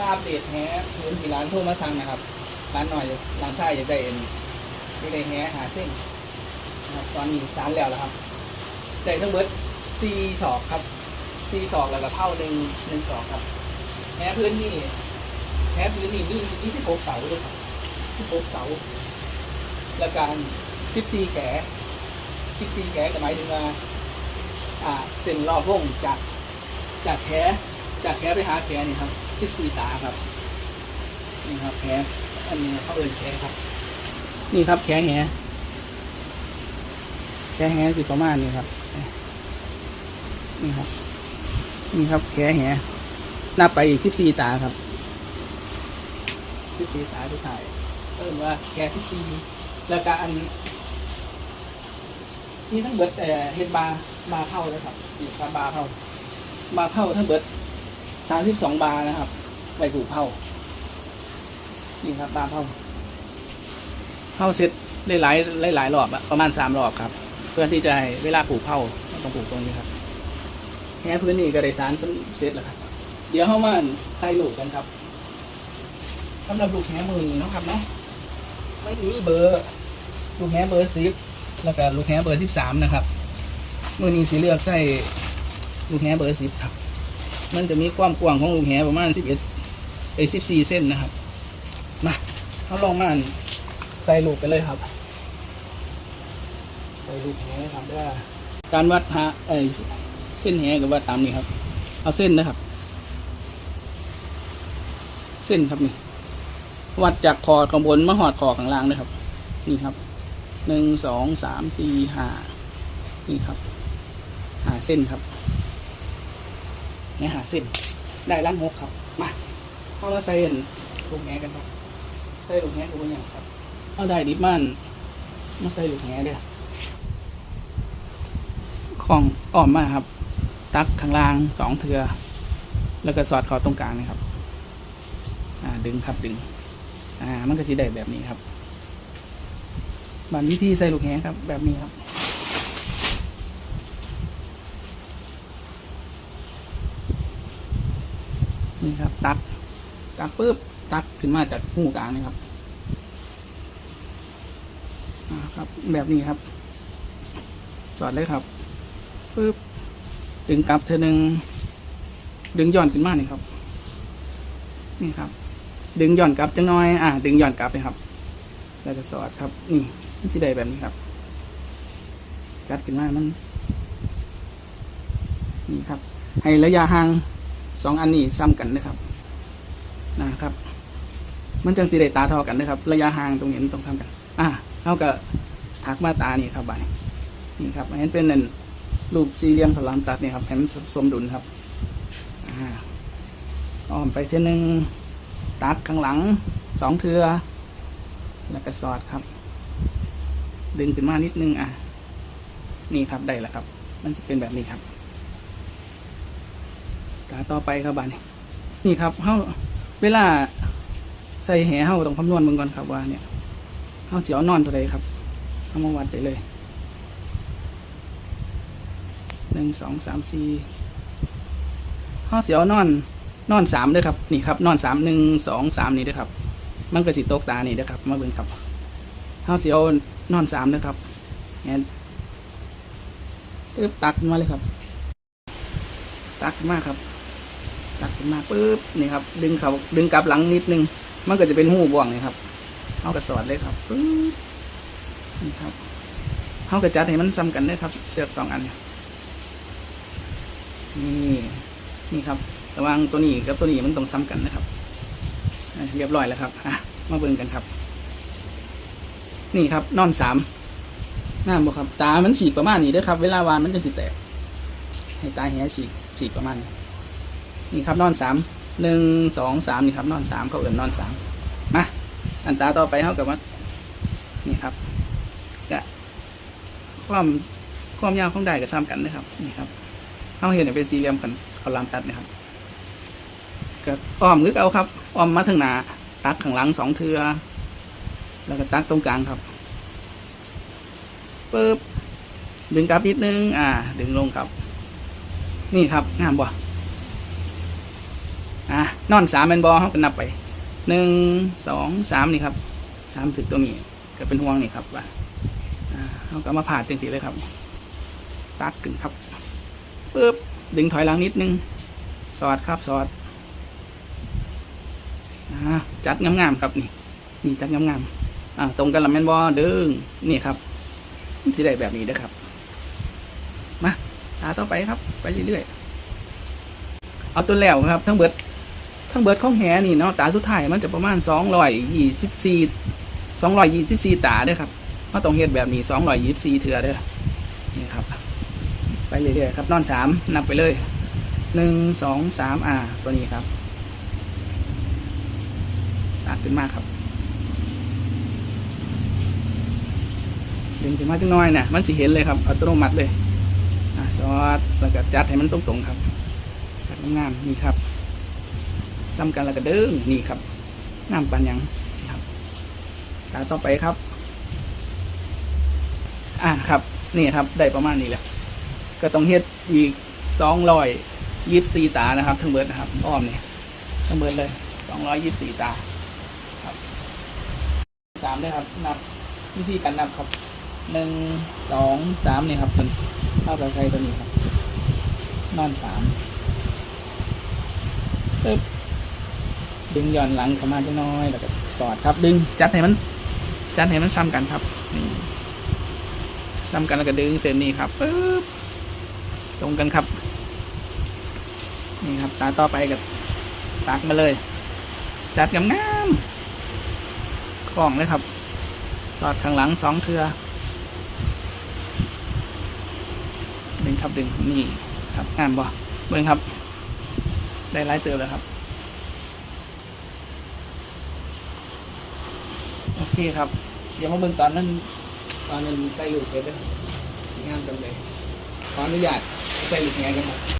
มาอัปเดตแฮพื้นที่ร้านโทรมาสั่งนะครับ ร้านหน่อยร้านชายอยากได้เอ็นอยากได้แฮหาเส้นนะครับตอนนี้สารแล้วแล้วครับได้ทั้งเบิร์ดซีสอกครับซีสอกแล้วก็เท่าหนึ่งหนึ่งสอกครับแฮพื้นนี่แฮพื้นนี่มียี่สิบหกเสาด้วยครับสิบหกเสาแล้วการสิบสี่แขสิบสี่แขก็หมายถึงว่าอ่าเส้นรอบวงจากจากแขจากแขไปหาแขนี่ครับ สิบสี่ตาครับ นี่ครับแขอันนี้เขาเอินแขครับ นี่ครับแขแหแขแหสิประมาณนี้ครับ นี่ครับ นี่ครับแขแหนับไปอีกสิบสี่ตาครับสิบสี่ตาทุกถ่ายเอินว่าแขสิบสี่แล้วก็อันนี่ทั้งเบิดแต่เฮ็ดบาร์บาเท่าเลยครับนี่ครับบาเท่าบาเท่าทั้งเบิด สามสิบสองบาร์นะครับไว้ผูกเท่านี่ครับบาร์เท่าเท่าเซตได้หลายหลายหลายรอบอะประมาณสามรอบครับ เพื่อที่จะให้เวลาผูกเท่าต้องผูกตรงนี้ครับแค่พื้นนี่ก็ได้สารเซตแล้วครับ เดี๋ยวเข้ามาใส่ลูกกันครับสำหรับลูกแหมือนี้นะครับเนาะไม่จะมีเบอร์ลูกแหเบอร์สิบแล้วก็ลูกแหเบอร์สิบสามนะครับมือนี้สีเลือกใส่ลูกแหเบอร์สิบครับ มันจะมีความกว้างของลูกแหประมาณสิบเอ็ดไอสิบสี่เส้นนะครับ มาเขาลองมาใส่ลูกไปเลยครับ ใส่ลูกแหครับว่าการวัดหาไอเส้นแหกับวัดตามนี้ครับ เอาเส้นนะครับ เส้นครับนี่ วัดจากคอข้างบนมาหอดคอข้างล่างนะครับ นี่ครับหนึ่งสองสามสี่ห้านี่ครับหาเส้นครับ เนี่ยหาเส้นได้ล้านหกครับ มาเข้ามาใส่ลูกแหกันครับใส่ลูกแหดูอย่างครับเอาได้ดิบมันมาใส่ลูกแหเด้อของอ้อมมาครับ ตักข้างล่างสองเทือแล้วก็สอดคอตรงกลางนะครับ อ่าดึงครับดึง อ่า มันก็จะได้แบบนี้ครับบันวิธีใส่ลูกแหครับ แบบนี้ครับ นี่ครับ ตัก ตักปุ๊บตักขึ้นมาจากหูกลางนี่ครับอ่าครับ แบบนี้ครับ สอดเลยครับปุ๊บดึงกลับเธอหนึ่งดึงย่อนขึ้นมานี่ครับ นี่ครับ ดึงย่อนกลับจังน้อย อ่า ดึงย่อนกลับเลยครับแล้วก็สอดครับ นี่มันสิได้แบบนี้ครับ จัดขึ้นมามันนี่ครับ ให้ระยะห่าง สองอันนี้ซ้ำกันนะครับนะครับ มันจังสิได้ตาเท่ากันนะครับ ระยะห่างตรงนี้มันต้องทำกัน อ่าเท่ากับทักมาตานี่ครับบายนี่ครับอันนี้เป็นนั่นรูปสี่เหลี่ยมพลามตัดนี่ครับให้มันสมดุลครับอ่าอ้อมไปเท่านึงตักข้างหลังสองเทือแล้วก็สอดครับ ดึงขึ้นมานิดนึงอะ นี่ครับได้แล้วครับ มันจะเป็นแบบนี้ครับ ตาต่อไปครับบานนี้นี่ครับเฮาเวลาใส่แหเฮาต้องคำนวณมึงก่อนครับว่าเนี่ยเฮาเสิเอานอนตัวใดครับเอามาวัดได้เลยหนึ่งสองสามสี่เฮาเสิเอานอนนอนสามเด้อครับนี่ครับนอนสามหนึ่งสองสามนี่เด้อครับ มันก็สิตกตานี่นะครับมาเบิ่งครับเฮาเสิเอานอนสามนะครับแอนตึ๊บตักมาเลยครับ ตักมากครับ ตักขึ้นมาปุ๊บนี่ครับ ดึงเขาดึงกลับหลังนิดนึง มันก็จะเป็นหูบ่วงนี่ครับเอากระสอดเลยครับปุ๊บนี่ครับเอากระจัดให้มันซ้ำกันเลยครับ เสือกสองอันนี่นี่ครับระวังตัวนี้กับตัวนี้มันต้องซ้ำกันนะครับเรียบร้อยแล้วครับอะมาเบิ่งกันครับ นี่ครับนอนสามงามบ่ครับ ตามันฉีกประมาณนี้เด้อครับ เวลาวานมันจะสิแตก ให้ตาแหฉีกฉีกประมาณนี้ นี่ครับนอนสามหนึ่งสองสามนี่ครับนอนสามเขาเอื่นนอนสามมาอันตาต่อไปเขากับว่านี่ครับกะความความยาวของได้กับซ้ำกันนะครับนี่ครับเขาเห็นเป็นสี่เหลี่ยมกันเอาลามตัดนะครับก็อ้อมลึกเอาครับอ้อมมาถึงหนาตักข้างหลังสองเทือแล้วก็ตักตรงกลางครับปึ๊บดึงกลับนิดนึง อ่า ดึงลงครับ นี่ครับงามบ่ อะนอนสามเป็นบอเขาก็นับไปหนึ่งสองสามนี่ครับสามสิบตรงนี้ก็เป็นห่วงนี่ครับว่าเขาก็มาผ่าดจังสีเลยครับ ตัดขึ้นครับปึ๊บดึงถอยหลังนิดนึง สอดครับสอดอจัดงามๆครับนี่นี่จัดงามๆตรงกันละแมนบอดึงนี่ครับสิได้แบบนี้นะครับมาตาต่อไปครับ ไปเรื่อยๆเอาตัวแล้วครับ ทั้งเบิด ทั้งเบิดของแหนี่เนาะตาสุดท้ายมันจะประมาณสองร้อยยี่สิบสี่สองร้อยยี่สิบสี่ตาเด้ครับมาต้องเฮ็ดแบบนี้สองร้อยยี่สิบสี่เถื่อเด้อนี่ครับ ไปเรื่อยๆครับนอนสามนับไปเลยหนึ่งสองสามอ่าตัวนี้ครับตัดขึ้นมากครับดึงขึ้นมาจังน้อยเนี่ยมันสิเห็นเลยครับอัตโนมัติเลยอะซอสแล้วก็จัดให้มันตรงๆครับจัดงามๆนี่ครับ ซ้ำกันแล้วก็เด้งนี่ครับน้ำปันยังครับตาต่อไปครับ อ่าครับนี่ครับได้ประมาณนี้แหละก็ต้องเฮ็ดอีกสองร้อยยี่สิบสี่ตานะครับ ทั้งเบิดนะครับ อ้อมเนี่ยทั้งเบิดเลยสองร้อยยี่สิบสี่ตาครับสามด้วยครับนับวิธีการนับครับหนึ่งสองสามเนี่ยครับตัวเท่ากับใครตัวนี้ครับนอนสามปึ๊บ ดึงย้อนหลังเข้ามาจักหน้อยแล้วก็สอดครับ ดึงจัดให้มัน จัดให้มันซ้ำกันครับนี่ซ้ำกันแล้วก็ดึงเส้นนี้ครับปึ๊บตรงกันครับ นี่ครับตาต่อไปกับตักมาเลย จัดงามๆคล้องเลยครับ สอดข้างหลังสองเทือดึงครับดึงนี่ครับงามบ่เบิ่งครับ ได้หลายเติมแล้วครับ โอ เคครับ เดี๋ยวมาเบิ่งตอนนั้น ตอนนั้นใส่ลูกเสร็จแล้วสิงานจังเลยขออนุญาตใส่ลูกแงกันครับ